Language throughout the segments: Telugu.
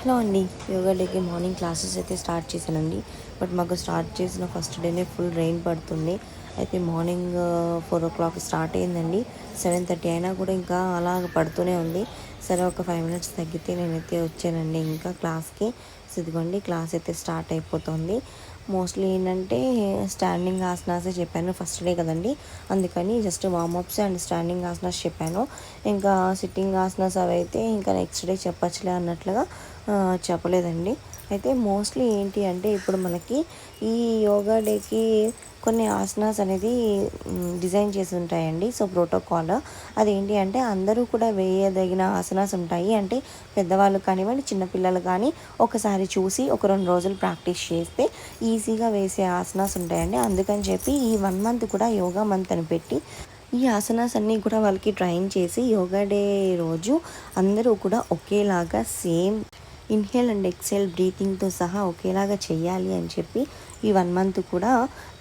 హలో అండి. యోగా డేకి మార్నింగ్ క్లాసెస్ అయితే స్టార్ట్ చేశానండి. బట్ మాకు స్టార్ట్ చేసిన ఫస్ట్ డేనే ఫుల్ రెయిన్ పడుతుంది. అయితే morning four o'clock start అయిందండి. సెవెన్ థర్టీ అయినా కూడా ఇంకా అలా పడుతూనే ఉంది. సరే ఒక ఫైవ్ మినిట్స్ తగ్గితే నేనైతే వచ్చానండి ఇంకా క్లాస్కి. ఇదిగోండి క్లాస్ అయితే స్టార్ట్ అయిపోతుంది. మోస్ట్లీ ఏంటంటే స్టాండింగ్ ఆసనాసే చెప్పాను ఫస్ట్ డే కదండి. అందుకని just warmups and standing asanas చెప్పాను. ఇంకా సిట్టింగ్ ఆసనాస్ అవి అయితే ఇంకా నెక్స్ట్ డే చెప్పచ్చులే అన్నట్లుగా చెప్పలేదండి. అయితే మోస్ట్లీ ఏంటి అంటే ఇప్పుడు మనకి ఈ యోగా డేకి కొన్ని ఆసనాస్ అనేది డిజైన్ చేసి ఉంటాయండి. సో ప్రోటోకాల్ అదేంటి అంటే అందరూ కూడా వేయదగిన ఆసనాస్ ఉంటాయి. అంటే పెద్దవాళ్ళు కానివ్వండి చిన్నపిల్లలు కానీ ఒకసారి చూసి ఒక రెండు రోజులు ప్రాక్టీస్ చేస్తే ఈజీగా వేసే ఆసనాస్ ఉంటాయండి. అందుకని చెప్పి ఈ వన్ మంత్ కూడా యోగా మంత్ అని పెట్టి ఈ ఆసనాస్ అన్నీ కూడా వాళ్ళకి ట్రైన్ చేసి యోగా డే రోజు అందరూ కూడా ఒకేలాగా సేమ్ ఇన్హేల్ అండ్ ఎక్సేల్ బ్రీతింగ్తో సహా ఒకేలాగా చేయాలి అని చెప్పి ఈ వన్ మంత్ కూడా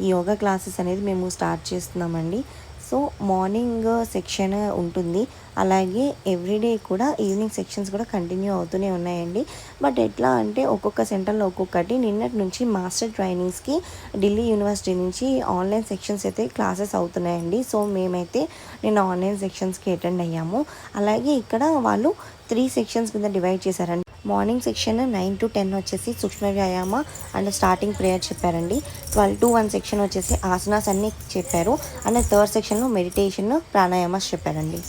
ఈ యోగా క్లాసెస్ అనేది మేము స్టార్ట్ చేస్తున్నామండి. సో మార్నింగ్ సెక్షన్ ఉంటుంది. అలాగే ఎవ్రీడే కూడా ఈవినింగ్ సెక్షన్స్ కూడా కంటిన్యూ అవుతూనే ఉన్నాయండి. బట్ ఎట్లా అంటే ఒక్కొక్క సెంటర్లో ఒక్కొక్కటి. నిన్నటి నుంచి మాస్టర్ ట్రైనింగ్స్కి ఢిల్లీ యూనివర్సిటీ నుంచి ఆన్లైన్ సెక్షన్స్ అయితే క్లాసెస్ అవుతున్నాయండి. సో మేమైతే నేను ఆన్లైన్ సెక్షన్స్కి అటెండ్ అయ్యాము. అలాగే ఇక్కడ వాళ్ళు త్రీ సెక్షన్స్ కింద డివైడ్ చేశారండి. Morning section nine to ten వచ్చేసి సూక్ష్మ వ్యాయామ అండ్ స్టార్టింగ్ ప్రేయర్ చెప్పారండి. ట్వెల్వ్ టు వన్ సెక్షన్ వచ్చేసి ఆసనాస్ అన్నీ చెప్పారు. అండ్ థర్డ్ సెక్షన్లో మెడిటేషన్ ప్రాణాయామాస్ చెప్పారండి.